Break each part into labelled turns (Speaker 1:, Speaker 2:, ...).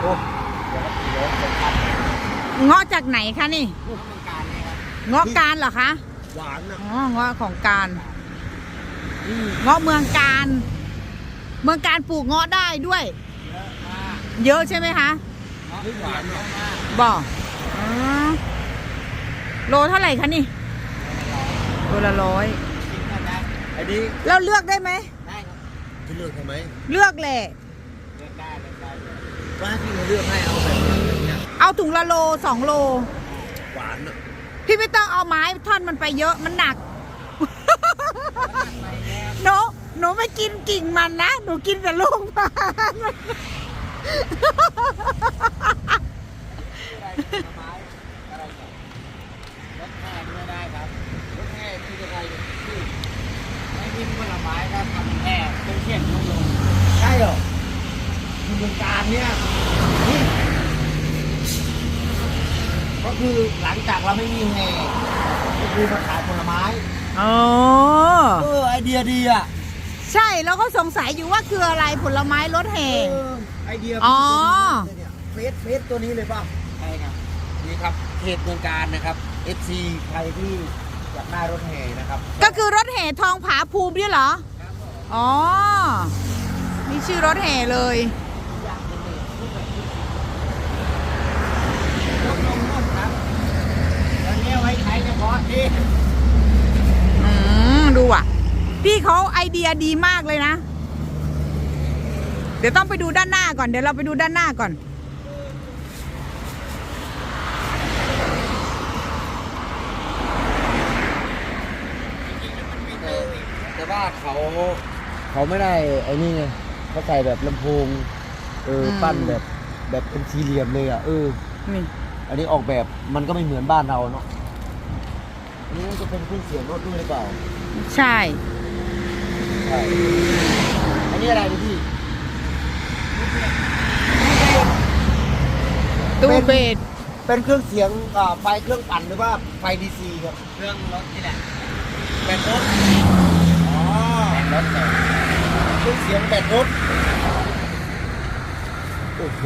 Speaker 1: โอ้เดี๋ยวก็ตีรถจะทัน
Speaker 2: เงาะจากไหนคะนี่
Speaker 1: ลูกต้องการนี่ครับ
Speaker 2: เงาะการเหรอคะ
Speaker 1: หวานนะ
Speaker 2: อ๋อเงาะของการเงาะเมืองการ เมืองการปลูกเงาะได้ด้วย
Speaker 1: เยอะมาก
Speaker 2: เยอะใช่ไหมคะ
Speaker 1: เงาะหวานเยอะมาก
Speaker 2: บอกอ๋อโลเท่าไหร่คะนี่โลละร้อย
Speaker 1: จริงก็ได้ไอ้นี่
Speaker 2: เราเลือกได้ไหม
Speaker 1: ได้ครับจะเลือกทำไม
Speaker 2: เลือกแหละ
Speaker 1: เลือกได้เลือกได้ว่าที่เราเลือกให้เอาแบบนี้เนี่ย
Speaker 2: เอาถุงละโลสองโล
Speaker 1: หวานอะ
Speaker 2: พี่ไม่ต้องเอาไม้ท่อนมันไปเยอะมันหนักหนูหนูไม่กินกิ่งมันนะหนูกินแต่ลูกมัน
Speaker 1: อะไรผลไม้อะไรเนี่ยรสแห้ไม่ได้ครับรสแห้ที่จะได้ที่ไม่กินผลไม้ครับ ทำแห้เป็นเชี่ยนลงลงใช่เหรอคือเมืองการเนี่ยนี่ก็คือหลังจากเราไม่มีแห่ก็คือมาขายผลไม้
Speaker 2: อ๋อ
Speaker 1: เออไอเดียดีอะ
Speaker 2: ใช่แล้วก็สงสัยอยู่ว่าคืออะไรผลไม้รสแห่
Speaker 1: เออไอเดีย
Speaker 2: อ๋อ
Speaker 1: เฟสเฟสตัวนี้เลยป่ะใช่ครับนี่ครับเขตเมืองการนะครับ FC ใครที่อยากได้รถแห่นะครับ
Speaker 2: ก็คือรถแห่ทองผาภูมิเนี่ยเหรอ อ๋อ มีชื่อรถแห่เลย
Speaker 1: ลงลงลงครับแล้วเนี้ยไว้ใช้เฉพาะที่
Speaker 2: อืมดูอะ พี่เขาไอเดียดีมากเลยนะ เดี๋ยวต้องไปดูด้านหน้าก่อน เดี๋ยวเราไปดูด้านหน้าก่อน
Speaker 1: แต่ว่าเขา เขาไม่ได้ไอ้นี่ไงเขาใส่แบบลำโพงเออ
Speaker 2: อืม
Speaker 1: ปั้นแบบแบบเป็นสี่เหลี่ยมเลยอะเออ
Speaker 2: นี่
Speaker 1: อันนี้ออกแบบมันก็ไม่เหมือนบ้านเราเนาะอันนี้น่าจะเป็นเครื่องเสียงรถด้วยหรือเปล่า
Speaker 2: ใช่
Speaker 1: ใช่อันนี้อะไรพี่
Speaker 2: ตู้เบส
Speaker 1: เป็นเครื่องเสียงอ่าไฟเครื่องปั่นหรือว่าไฟดีซีครับเครื่องรถนี่แหละแบตรถอ๋อแบตรถเค รื่องเสียงแบตรถ โอ้โห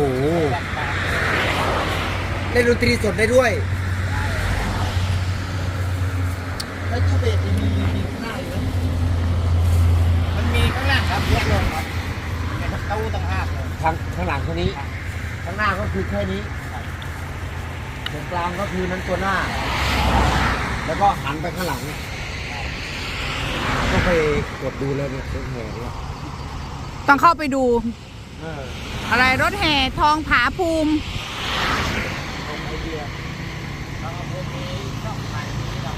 Speaker 1: เล่นดนตรีสดได้ด้วยแล้วตู้เบสมีมีมีข้างหน้าอยู่ไหมมันมีข้างหลังครับยกลงครับเป็นตู้ต่างหากเลยข้างข้างหลังแค่นี้ ข้างหน้าก็คือแค่นี้ตรงกลางก็คือนั้นตัวหน้า แล้วก็หันไปข้างหลัง ก็ไปกดดูแล้วเนี่ยรถแห่เนี่ย
Speaker 2: ต้องเข้าไปดู
Speaker 1: เออ
Speaker 2: อะไรรถแห่ทองผาภูมิ
Speaker 1: ตรงไอเดียเราเอาพวกนี้ช่องไปที่เรา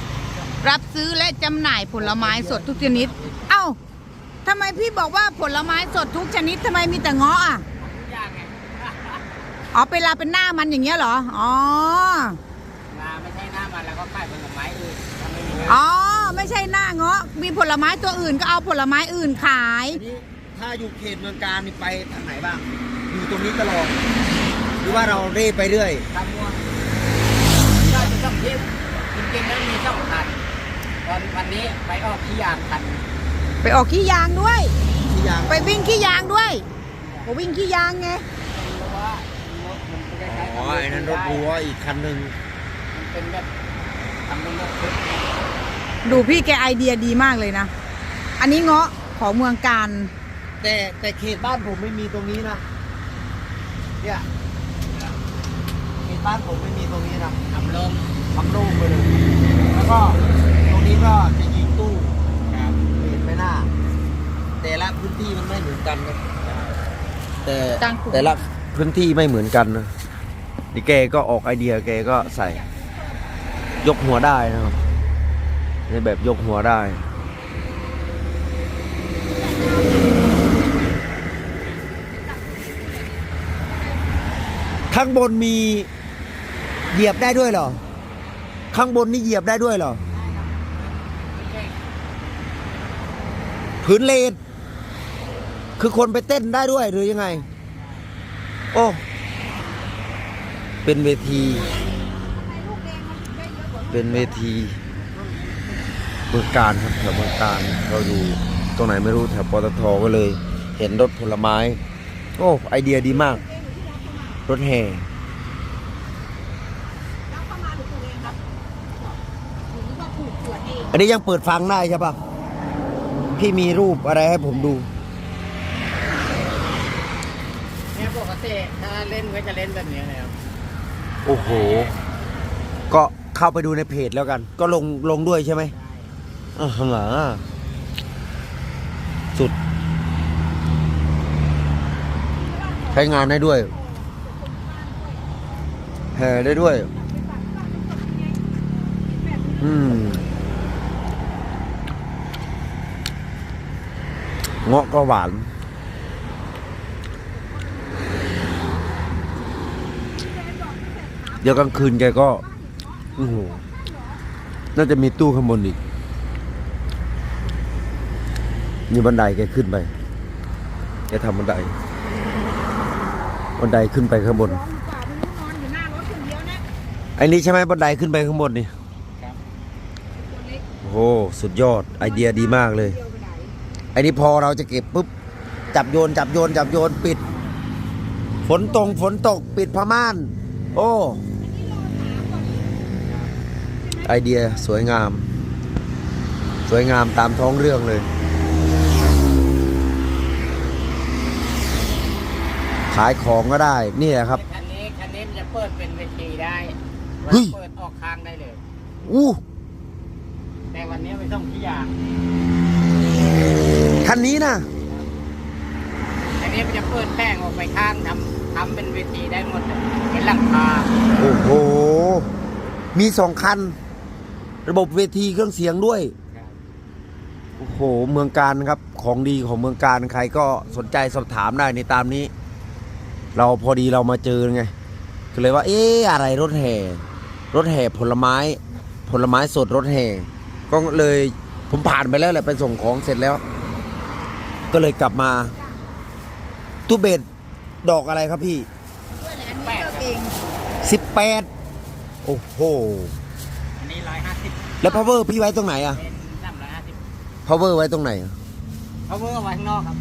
Speaker 2: รับซื้อและจำหน่ายผลไม้สดทุกชนิด เอ้าทำไมพี่บอกว่าผลไม้สดทุกชนิดทำไมมีแต่เงาะอะ
Speaker 1: ทุกอย่างไง
Speaker 2: อ๋อเป็นลาเป็นหน้ามันอย่างเงี้ยเหรอ อ๋อ
Speaker 1: งาไม่ใช่หน้ามันแล้วก็ขายผลไม้อื่นทำไม่มี
Speaker 2: อ๋อ ไม่ใช่หน้าเงาะ มีผลไม้ตัวอื่นก็เอาผลไม้อื่นขาย
Speaker 1: อันนี้ ถ้าอยู่เขตเมืองการนี่ไปทางไหนบ้าง อยู่ตรงนี้ตลอด หรือว่าเราเร่ไปเรื่อย ทำมั่วได้เป็นช่องทิพจริงๆแล้วมีช่องคันตอนวันนี้ไปออกที่ยางคัน
Speaker 2: ไปออกขี้ยางด้วย
Speaker 1: ที่ยาง
Speaker 2: ไปวิ่งขี้ยางด้วยไปวิ่งขี้ยางไง
Speaker 1: อ๋อไอ้นั้นรถรั้วอีกคันหนึ่ง
Speaker 3: มันเป็นแบบทำเป็นแบบชุด
Speaker 2: ดูพี่แกไอเดียดีมากเลยนะ อันนี้เงาะของเมืองการ
Speaker 1: แต่แต่เขตบ้านผมไม่มีตรงนี้นะเนี่ยเขตบ้านผมไม่มีตรงนี้นะ
Speaker 3: ทำลง
Speaker 1: ทำโล่งไปเลยแล้วก็ตรงนี้ก็จะยิงตู้
Speaker 3: ครับ
Speaker 1: เห็นไหมหน้า แต่ละพื้นที่มันไม่เหมือนกันนะแต่
Speaker 2: ต่างกลุ่ม
Speaker 1: แต่ละพื้นที่ไม่เหมือนกันนะนี่แกก็ออกไอเดียแกก็ใส่ ยกหัวได้นะครับในแบบยกหัวได้ ข้างบนมีเหยียบได้ด้วยเหรอ ข้างบนนี่เหยียบได้ด้วยเหรอ พื้นเลน คือคนไปเต้นได้ด้วยหรือยังไง โอ้ เป็นเวที เป็นเวทีเมืองการครับแถวเมืองการเราอยู่ตรงไหนไม่รู้แถวปตทก็เลย เห็นรถผลไม้ โอ้ ไอเดียดีมาก รถแห่
Speaker 2: แล้วเข้ามาหรือปลูกเองครับหรือว่าปลูกสวนเอง
Speaker 1: อันนี้ยังเปิดฟังได้ใช่ปะพี่มีรูปอะไรให้ผมดู
Speaker 3: เนี่ยปกติถ้าเล่นก็จะเล่นแบบนี้เลยครับ
Speaker 1: โอ้โห ก็เข้าไปดูในเพจแล้วกัน ก็ลงลงด้วยใช่ไหมอ่าฮะสุด ใช้งานได้ด้วย แห่ได้ด้วย อืมเงาะก็หวาน เดี๋ยวกลางคืนแกก็โอ้โหน่าจะมีตู้ข้างบนอีก มีบันไดแกขึ้นไป แกทำบันได บันไดขึ้นไปข้างบน ไอ้นี้ใช่ไหมบันไดขึ้นไปข้างบนนี่
Speaker 3: ครับ
Speaker 2: ตัวเล็ก
Speaker 1: โอ้โหสุดยอดไอเดียดีมากเลย
Speaker 2: เดียวไปไหน
Speaker 1: ไอ้นี่พอเราจะเก็บปุ๊บจับโยนจับโยนจับโยนปิด ฝนตรงฝนตกปิดผ้าม่าน โอ้ไอเดียสวยงาม สวยงามตามท้องเรื่องเลยขายของก็ได้ นี่แหละครับ
Speaker 3: คันนี้คันนี้มันจะเปิดเป็นเวทีได้
Speaker 1: เฮ้ย
Speaker 3: เปิดออกข้างได้เลย
Speaker 1: อู้
Speaker 3: แต่วันนี้ไม่ต้องขี้ยาง
Speaker 1: คันนี้นะ
Speaker 3: อันนี้มันจะเปิดแป้งออกไปข้างทำทำเป็นเวทีได้หมดเลยเป็นหลังคา
Speaker 1: โอ้โห มีสองคัน ระบบเวทีเครื่องเสียงด้วย โอ้โห เมืองการครับ ของดีของเมืองการใครก็สนใจสอบถามได้ในตามนี้ เราพอดีเรามาเจอไง ก็เลยว่า เอ๊ะ อะไรรถแห่ รถแห่ผลไม้ ผลไม้สดรถแห่ ก็เลยผมผ่านไปแล้วแหละไปส่งของเสร็จแล้ว ก็เลยกลับมาตู้เบสดอกอะไรครับพี่
Speaker 2: ด้วยแหละอันนี้เลือกเอง
Speaker 1: สิบแปดโอ้โห
Speaker 3: อันนี้ร้อยห้าสิบ
Speaker 1: แล้ว power พี่ไว้ตรงไหนอะ
Speaker 3: เป็นสามร้อยห้าสิบ
Speaker 1: power ไว้ตรงไหนอะ
Speaker 3: เขาเพิ่งเอาไว้ข้างนอกครับ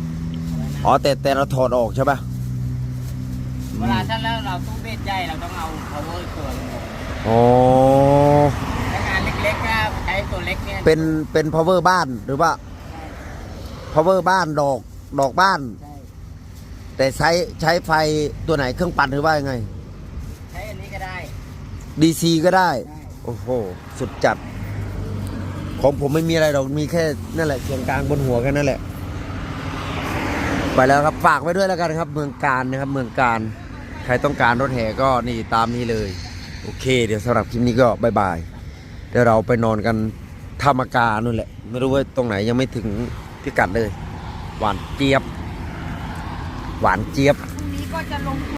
Speaker 3: เอาไว้หน้า
Speaker 1: อ๋อแต่แต่เราถอดออกใช่ปะ
Speaker 3: เวลาถ้าแล้วเราตู้เบสใหญ่เราต้องเอา power อีกตัวหนึง
Speaker 1: อ๋อ
Speaker 3: ถ้างานเล็กๆก็ใช้ตัวเล็กเนี่ย
Speaker 1: เป็นเป็น power บ้านหรือว่า power บ้านดอกดอกบ้าน
Speaker 3: ใช่
Speaker 1: แต่ใช้ใช้ไฟตัวไหนเครื่องปั่นหรือว่ายังไง
Speaker 3: ใช้อันนี้ก็ได้
Speaker 1: DC ก็ได้
Speaker 3: ได้
Speaker 1: โอ้โห สุดจัด ของผมไม่มีอะไรหรอก มีแค่นั่นแหละเสียงกลางบนหัวแค่นั้นแหละ ไปแล้วครับ ฝากไว้ด้วยแล้วกันครับ เมืองการนะครับ เมืองการ ใครต้องการรถแห่ก็นี่ตามนี้เลย โอเค เดี๋ยวสำหรับคลิปนี้ก็บายบายเดี๋ยวเราไปนอนกันธรรมกานู่นแหละ ไม่รู้ว่าตรงไหนยังไม่ถึงพิกัดเลย หวานเจี๊ยบ หวานเจี๊ยบ
Speaker 2: พรุ่งนี้ก็จะลง